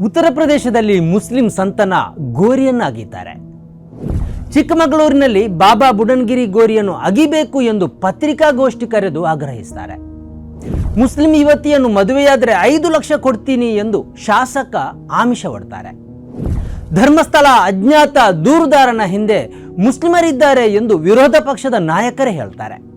ಉತ್ತರ ಪ್ರದೇಶದಲ್ಲಿ ಮುಸ್ಲಿಂ ಸಂತನ ಗೋರಿಯನ್ನಾಗಿದ್ದಾರೆ. ಚಿಕ್ಕಮಗಳೂರಿನಲ್ಲಿ ಬಾಬಾ ಬುಡನ್ಗಿರಿ ಗೋರಿಯನ್ನು ಅಗಿಬೇಕು ಎಂದು ಪತ್ರಿಕಾಗೋಷ್ಠಿ ಕರೆದು ಆಗ್ರಹಿಸ್ತಾರೆ. ಮುಸ್ಲಿಂ ಯುವತಿಯನ್ನು ಮದುವೆಯಾದರೆ ಐದು ಲಕ್ಷ ಕೊಡ್ತೀನಿ ಎಂದು ಶಾಸಕ ಆಮಿಷ ಹೊಡ್ತಾರೆ ಧರ್ಮಸ್ಥಳ ಅಜ್ಞಾತ ದೂರುದಾರನ ಹಿಂದೆ ಮುಸ್ಲಿಮರಿದ್ದಾರೆ ಎಂದು ವಿರೋಧ ಪಕ್ಷದ ನಾಯಕರೇ ಹೇಳ್ತಾರೆ.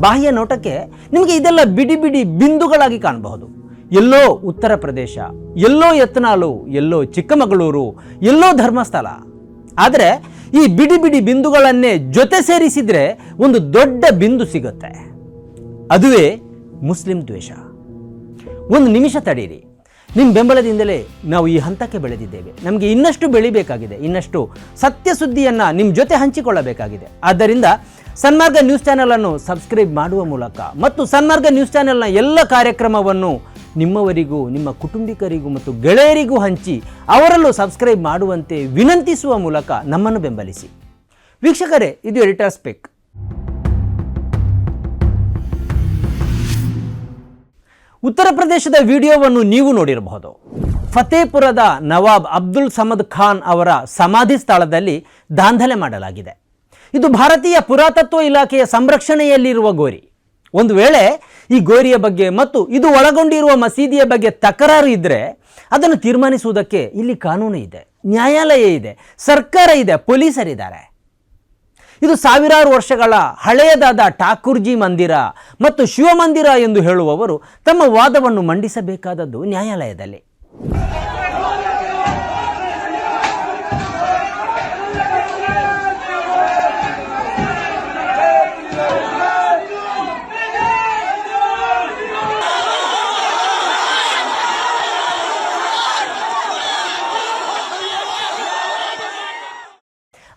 ಬಾಹ್ಯ ನೋಟಕ್ಕೆ ನಿಮಗೆ ಇದೆಲ್ಲ ಬಿಡಿ ಬಿಡಿ ಬಿಂದುಗಳಾಗಿ ಕಾಣಬಹುದು. ಎಲ್ಲೋ ಉತ್ತರ ಪ್ರದೇಶ, ಎಲ್ಲೋ ಯತ್ನಾಳು, ಎಲ್ಲೋ ಚಿಕ್ಕಮಗಳೂರು, ಎಲ್ಲೋ ಧರ್ಮಸ್ಥಳ. ಆದರೆ ಈ ಬಿಡಿ ಬಿಡಿ ಬಿಂದುಗಳನ್ನೇ ಜೊತೆ ಸೇರಿಸಿದರೆ ಒಂದು ದೊಡ್ಡ ಬಿಂದು ಸಿಗುತ್ತೆ. ಅದುವೇ ಮುಸ್ಲಿಂ ದ್ವೇಷ. ಒಂದು ನಿಮಿಷ ತಡೀರಿ. ನಿಮ್ಮ ಬೆಂಬಲದಿಂದಲೇ ನಾವು ಈ ಹಂತಕ್ಕೆ ಬೆಳೆದಿದ್ದೇವೆ. ನಮಗೆ ಇನ್ನಷ್ಟು ಬೆಳಿಬೇಕಾಗಿದೆ, ಇನ್ನಷ್ಟು ಸತ್ಯ ಸುದ್ದಿಯನ್ನು ನಿಮ್ಮ ಜೊತೆ ಹಂಚಿಕೊಳ್ಳಬೇಕಾಗಿದೆ. ಆದ್ದರಿಂದ ಸನ್ಮಾರ್ಗ ನ್ಯೂಸ್ ಚಾನೆಲನ್ನು ಸಬ್ಸ್ಕ್ರೈಬ್ ಮಾಡುವ ಮೂಲಕ ಮತ್ತು ಸನ್ಮಾರ್ಗ ನ್ಯೂಸ್ ಚಾನೆಲ್ನ ಎಲ್ಲ ಕಾರ್ಯಕ್ರಮವನ್ನು ನಿಮ್ಮವರಿಗೂ, ನಿಮ್ಮ ಕುಟುಂಬಿಕರಿಗೂ ಮತ್ತು ಗೆಳೆಯರಿಗೂ ಹಂಚಿ ಅವರಲ್ಲೂ ಸಬ್ಸ್ಕ್ರೈಬ್ ಮಾಡುವಂತೆ ವಿನಂತಿಸುವ ಮೂಲಕ ನಮ್ಮನ್ನು ಬೆಂಬಲಿಸಿ. ವೀಕ್ಷಕರೇ, ಇದು ಎಡಿಟರ್ ಸ್ಪೆಕ್ ಉತ್ತರ ಪ್ರದೇಶದ ವಿಡಿಯೋವನ್ನು ನೀವು ನೋಡಿರಬಹುದು. ಫತೇಪುರದ ನವಾಬ್ ಅಬ್ದುಲ್ ಸಮದ್ ಖಾನ್ ಅವರ ಸಮಾಧಿ ಸ್ಥಳದಲ್ಲಿ ದಾಂಧಲೆ ಮಾಡಲಾಗಿದೆ. ಇದು ಭಾರತೀಯ ಪುರಾತತ್ವ ಇಲಾಖೆಯ ಸಂರಕ್ಷಣೆಯಲ್ಲಿರುವ ಗೋರಿ. ಒಂದು ವೇಳೆ ಈ ಗೋರಿಯ ಬಗ್ಗೆ ಮತ್ತು ಇದು ಒಳಗೊಂಡಿರುವ ಮಸೀದಿಯ ಬಗ್ಗೆ ತಕರಾರು ಇದ್ದರೆ ಅದನ್ನು ತೀರ್ಮಾನಿಸುವುದಕ್ಕೆ ಇಲ್ಲಿ ಕಾನೂನು ಇದೆ, ನ್ಯಾಯಾಲಯ ಇದೆ, ಸರ್ಕಾರ ಇದೆ, ಪೊಲೀಸರಿದ್ದಾರೆ. ಇದು ಸಾವಿರಾರು ವರ್ಷಗಳ ಹಳೆಯದಾದ ಠಾಕೂರ್ಜಿ ಮಂದಿರ ಮತ್ತು ಶಿವಮಂದಿರ ಎಂದು ಹೇಳುವವರು ತಮ್ಮ ವಾದವನ್ನು ಮಂಡಿಸಬೇಕಾದದ್ದು ನ್ಯಾಯಾಲಯದಲ್ಲಿ.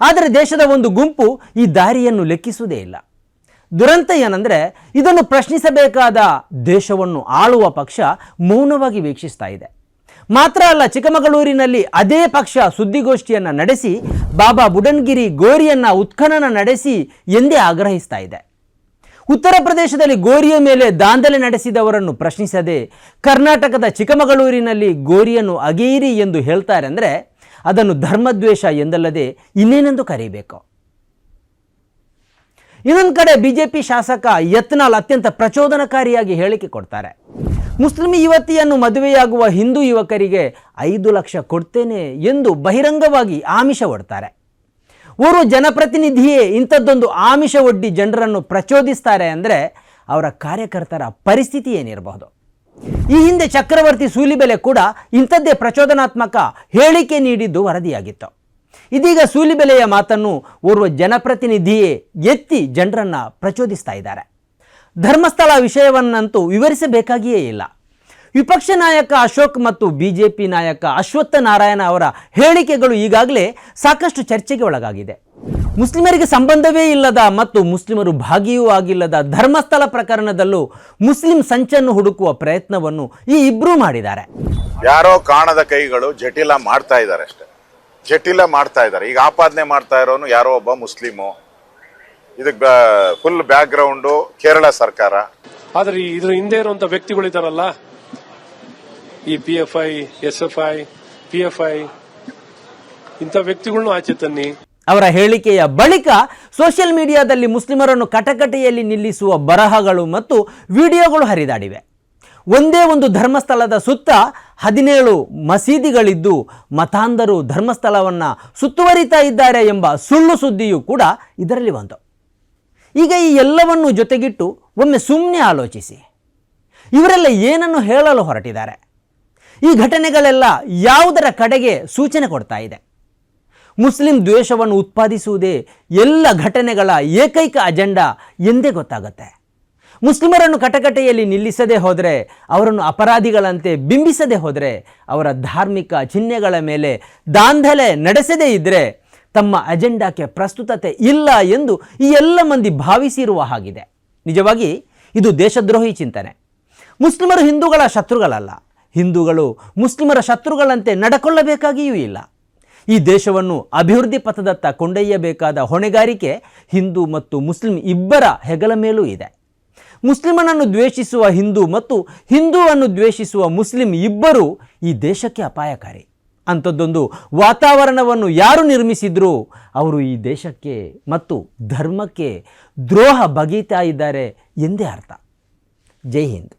ಆದರೆ ದೇಶದ ಒಂದು ಗುಂಪು ಈ ದಾರಿಯನ್ನು ಲೆಕ್ಕಿಸುವುದೇ ಇಲ್ಲ. ದುರಂತ ಏನಂದರೆ ಇದನ್ನು ಪ್ರಶ್ನಿಸಬೇಕಾದ ದೇಶವನ್ನು ಆಳುವ ಪಕ್ಷ ಮೌನವಾಗಿ ವೀಕ್ಷಿಸ್ತಾ ಇದೆ. ಮಾತ್ರ ಅಲ್ಲ, ಚಿಕ್ಕಮಗಳೂರಿನಲ್ಲಿ ಅದೇ ಪಕ್ಷ ಸುದ್ದಿಗೋಷ್ಠಿಯನ್ನು ನಡೆಸಿ, ಬಾಬಾ ಬುಡನ್ಗಿರಿ ಗೋರಿಯನ್ನು ಉತ್ಖನನ ನಡೆಸಿ ಎಂದೇ ಆಗ್ರಹಿಸ್ತಾ ಇದೆ. ಉತ್ತರ ಪ್ರದೇಶದಲ್ಲಿ ಗೋರಿಯ ಮೇಲೆ ದಾಂಧಲೆ ನಡೆಸಿದವರನ್ನು ಪ್ರಶ್ನಿಸದೆ ಕರ್ನಾಟಕದ ಚಿಕ್ಕಮಗಳೂರಿನಲ್ಲಿ ಗೋರಿಯನ್ನು ಅಗೇರಿ ಎಂದು ಹೇಳ್ತಾರೆ ಅಂದರೆ ಅದನ್ನು ಧರ್ಮದ್ವೇಷ ಎಂದಲ್ಲದೆ ಇನ್ನೇನೆಂದು ಕರೀಬೇಕು? ಇನ್ನೊಂದು ಕಡೆ ಬಿ ಜೆ ಪಿ ಶಾಸಕ ಯತ್ನಾಲ್ ಅತ್ಯಂತ ಪ್ರಚೋದನಕಾರಿಯಾಗಿ ಹೇಳಿಕೆ ಕೊಡ್ತಾರೆ. ಮುಸ್ಲಿಂ ಯುವತಿಯನ್ನು ಮದುವೆಯಾಗುವ ಹಿಂದೂ ಯುವಕರಿಗೆ ಐದು ಲಕ್ಷ ಕೊಡ್ತೇನೆ ಎಂದು ಬಹಿರಂಗವಾಗಿ ಆಮಿಷ ಒಡ್ತಾರೆ. ಓರ್ವ ಜನಪ್ರತಿನಿಧಿಯೇ ಇಂಥದ್ದೊಂದು ಆಮಿಷ ಒಡ್ಡಿ ಜನರನ್ನು ಪ್ರಚೋದಿಸ್ತಾರೆ ಅಂದರೆ ಅವರ ಕಾರ್ಯಕರ್ತರ ಪರಿಸ್ಥಿತಿ ಏನಿರಬಹುದು? ಈ ಹಿಂದೆ ಚಕ್ರವರ್ತಿ ಸೂಲಿಬೆಲೆ ಕೂಡ ಇಂಥದ್ದೇ ಪ್ರಚೋದನಾತ್ಮಕ ಹೇಳಿಕೆ ನೀಡಿದ್ದು ವರದಿಯಾಗಿತ್ತು. ಇದೀಗ ಸೂಲಿಬೆಲೆಯ ಮಾತನ್ನು ಓರ್ವ ಜನಪ್ರತಿನಿಧಿಯೇ ಎತ್ತಿ ಜನರನ್ನು ಪ್ರಚೋದಿಸ್ತಾ ಇದ್ದಾರೆ. ಧರ್ಮಸ್ಥಳ ವಿಷಯವನ್ನಂತೂ ವಿವರಿಸಬೇಕಾಗಿಯೇ ಇಲ್ಲ. ವಿಪಕ್ಷ ನಾಯಕ ಅಶೋಕ್ ಮತ್ತು ಬಿಜೆಪಿ ನಾಯಕ ಅಶ್ವತ್ಥ ನಾರಾಯಣ ಅವರ ಹೇಳಿಕೆಗಳು ಈಗಾಗಲೇ ಸಾಕಷ್ಟು ಚರ್ಚೆಗೆ ಒಳಗಾಗಿದೆ. ಮುಸ್ಲಿಮರಿಗೆ ಸಂಬಂಧವೇ ಇಲ್ಲದ ಮತ್ತು ಮುಸ್ಲಿಮರು ಭಾಗಿಯೂ ಆಗಿಲ್ಲದ ಧರ್ಮಸ್ಥಳ ಪ್ರಕರಣದಲ್ಲೂ ಮುಸ್ಲಿಂ ಸಂಚನ್ನು ಹುಡುಕುವ ಪ್ರಯತ್ನವನ್ನು ಈ ಇಬ್ಬರೂ ಮಾಡಿದ್ದಾರೆ. ಯಾರೋ ಕಾಣದ ಕೈಗಳು ಜಟಿಲ ಮಾಡ್ತಾ ಇದ್ದಾರೆ ಅಷ್ಟೇ. ಜಟಿಲ ಮಾಡ್ತಾ ಇದ್ದಾರೆ. ಈಗ ಆಪಾದನೆ ಮಾಡ್ತಾ ಇರೋನು ಯಾರೋ ಒಬ್ಬ ಮುಸ್ಲಿಮು. ಇದಕ್ಕೆ ಫುಲ್ ಬ್ಯಾಕ್ ಗ್ರೌಂಡು ಕೇರಳ ಸರ್ಕಾರ. ಆದ್ರೆ ಇದರ ಇದ್ರ ಹಿಂದೆ ಇರುವಂತ ವ್ಯಕ್ತಿಗಳಿದಾರಲ್ಲ ಈ P F I S F I P F I ಇಂಥ ವ್ಯಕ್ತಿಗಳನ್ನು ಆಚೆ ತನ್ನಿ. ಅವರ ಹೇಳಿಕೆಯ ಬಳಿಕ ಸೋಷಿಯಲ್ ಮೀಡಿಯಾದಲ್ಲಿ ಮುಸ್ಲಿಮರನ್ನು ಕಟಕಟೆಯಲ್ಲಿ ನಿಲ್ಲಿಸುವ ಬರಹಗಳು ಮತ್ತು ವಿಡಿಯೋಗಳು ಹರಿದಾಡಿವೆ. ಒಂದೇ ಒಂದು ಧರ್ಮಸ್ಥಳದ ಸುತ್ತ ಹದಿನೇಳು ಮಸೀದಿಗಳಿದ್ದು ಮತಾಂಧರು ಧರ್ಮಸ್ಥಳವನ್ನು ಸುತ್ತುವರಿತಾ ಇದ್ದಾರೆ ಎಂಬ ಸುಳ್ಳು ಸುದ್ದಿಯೂ ಕೂಡ ಇದರಲ್ಲಿ ಬಂತು. ಈಗ ಈ ಎಲ್ಲವನ್ನು ಜೊತೆಗಿಟ್ಟು ಒಮ್ಮೆ ಸುಮ್ಮನೆ ಆಲೋಚಿಸಿ. ಇವರೆಲ್ಲ ಏನನ್ನು ಹೇಳಲು ಹೊರಟಿದ್ದಾರೆ? ಈ ಘಟನೆಗಳೆಲ್ಲ ಯಾವುದರ ಕಡೆಗೆ ಸೂಚನೆ ಕೊಡ್ತಾ ಇದೆ? ಮುಸ್ಲಿಂ ದ್ವೇಷವನ್ನು ಉತ್ಪಾದಿಸುವುದೇ ಎಲ್ಲ ಘಟನೆಗಳ ಏಕೈಕ ಅಜೆಂಡಾ ಎಂದೇ ಗೊತ್ತಾಗುತ್ತೆ. ಮುಸ್ಲಿಮರನ್ನು ಕಟಕಟೆಯಲ್ಲಿ ನಿಲ್ಲಿಸದೆ ಹೋದರೆ, ಅವರನ್ನು ಅಪರಾಧಿಗಳಂತೆ ಬಿಂಬಿಸದೆ ಹೋದರೆ, ಅವರ ಧಾರ್ಮಿಕ ಚಿಹ್ನೆಗಳ ಮೇಲೆ ದಾಂಧಲೆ ನಡೆಸದೇ ಇದ್ದರೆ ತಮ್ಮ ಅಜೆಂಡಾಕ್ಕೆ ಪ್ರಸ್ತುತತೆ ಇಲ್ಲ ಎಂದು ಈ ಎಲ್ಲ ಮಂದಿ ಭಾವಿಸಿರುವ ಹಾಗಿದೆ. ನಿಜವಾಗಿ ಇದು ದೇಶದ್ರೋಹಿ ಚಿಂತನೆ. ಮುಸ್ಲಿಮರು ಹಿಂದೂಗಳ ಶತ್ರುಗಳಲ್ಲ. ಹಿಂದೂಗಳು ಮುಸ್ಲಿಮರ ಶತ್ರುಗಳಂತೆ ನಡೆಕೊಳ್ಳಬೇಕಾಗಿಯೂ ಇಲ್ಲ. ಈ ದೇಶವನ್ನು ಅಭಿವೃದ್ಧಿ ಪಥದತ್ತ ಕೊಂಡೊಯ್ಯಬೇಕಾದ ಹೊಣೆಗಾರಿಕೆ ಹಿಂದೂ ಮತ್ತು ಮುಸ್ಲಿಂ ಇಬ್ಬರ ಹೆಗಲ ಮೇಲೂ ಇದೆ. ಮುಸ್ಲಿಮನನ್ನು ದ್ವೇಷಿಸುವ ಹಿಂದೂ ಮತ್ತು ಹಿಂದೂವನ್ನು ದ್ವೇಷಿಸುವ ಮುಸ್ಲಿಂ ಇಬ್ಬರೂ ಈ ದೇಶಕ್ಕೆ ಅಪಾಯಕಾರಿ. ಅಂಥದ್ದೊಂದು ವಾತಾವರಣವನ್ನು ಯಾರು ನಿರ್ಮಿಸಿದ್ರೂ ಅವರು ಈ ದೇಶಕ್ಕೆ ಮತ್ತು ಧರ್ಮಕ್ಕೆ ದ್ರೋಹ ಬಗೀತಾ ಇದ್ದಾರೆ ಎಂದೇ ಅರ್ಥ. ಜೈ ಹಿಂದ್.